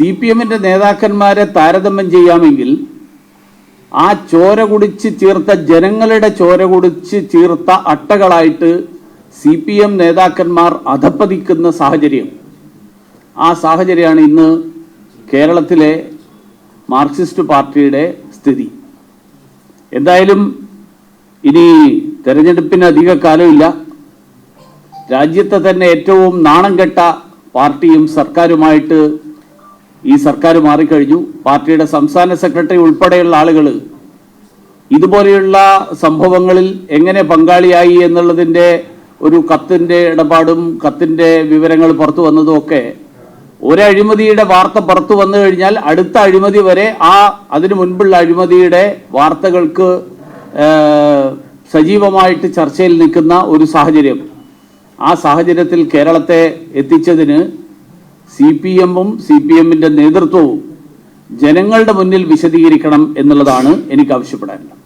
C P എമ്മിന്റെ നേതാക്കന്മാരെ താരതമ്യം ചെയ്യാമെങ്കിൽ ആ ചോര കുടിച്ച് ചീർത്ത ജനങ്ങളുടെ ചോര കുടിച്ച് ചീർത്ത അട്ടകളായിട്ട് സി പി എം നേതാക്കന്മാർ അധപ്പതിക്കുന്ന സാഹചര്യം. ആ സാഹചര്യമാണ് ഇന്ന് കേരളത്തിലെ മാർക്സിസ്റ്റ് പാർട്ടിയുടെ സ്ഥിതി. എന്തായാലും ഇനി തെരഞ്ഞെടുപ്പിന് അധിക കാലമില്ല. രാജ്യത്തെ തന്നെ ഏറ്റവും നാണം കെട്ട പാർട്ടിയും സർക്കാരുമായിട്ട് ഈ സർക്കാർ മാറിക്കഴിഞ്ഞു. പാർട്ടിയുടെ സംസ്ഥാന സെക്രട്ടറി ഉൾപ്പെടെയുള്ള ആളുകൾ ഇതുപോലെയുള്ള സംഭവങ്ങളിൽ എങ്ങനെ പങ്കാളിയായി എന്നുള്ളതിന്റെ ഒരു കത്തിന്റെ ഇടപാടും കത്തിന്റെ വിവരങ്ങൾ പുറത്തു വന്നതും ഒക്കെ ഒരു അഴിമതിയുടെ വാർത്ത പുറത്തു വന്നു കഴിഞ്ഞാൽ അടുത്ത അഴിമതി വരെ ആ അതിനു മുൻപുള്ള അഴിമതിയുടെ വാർത്തകൾക്ക് സജീവമായിട്ട് ചർച്ചയിൽ നിൽക്കുന്ന ഒരു സാഹചര്യം. ആ സാഹചര്യത്തിൽ കേരളത്തെ എത്തിച്ചതിന് സി പി എമ്മും സി പി എമ്മിന്റെ നേതൃത്വവും ജനങ്ങളുടെ മുന്നിൽ വിശദീകരിക്കണം എന്നുള്ളതാണ് എനിക്ക് ആവശ്യപ്പെടാനുള്ളത്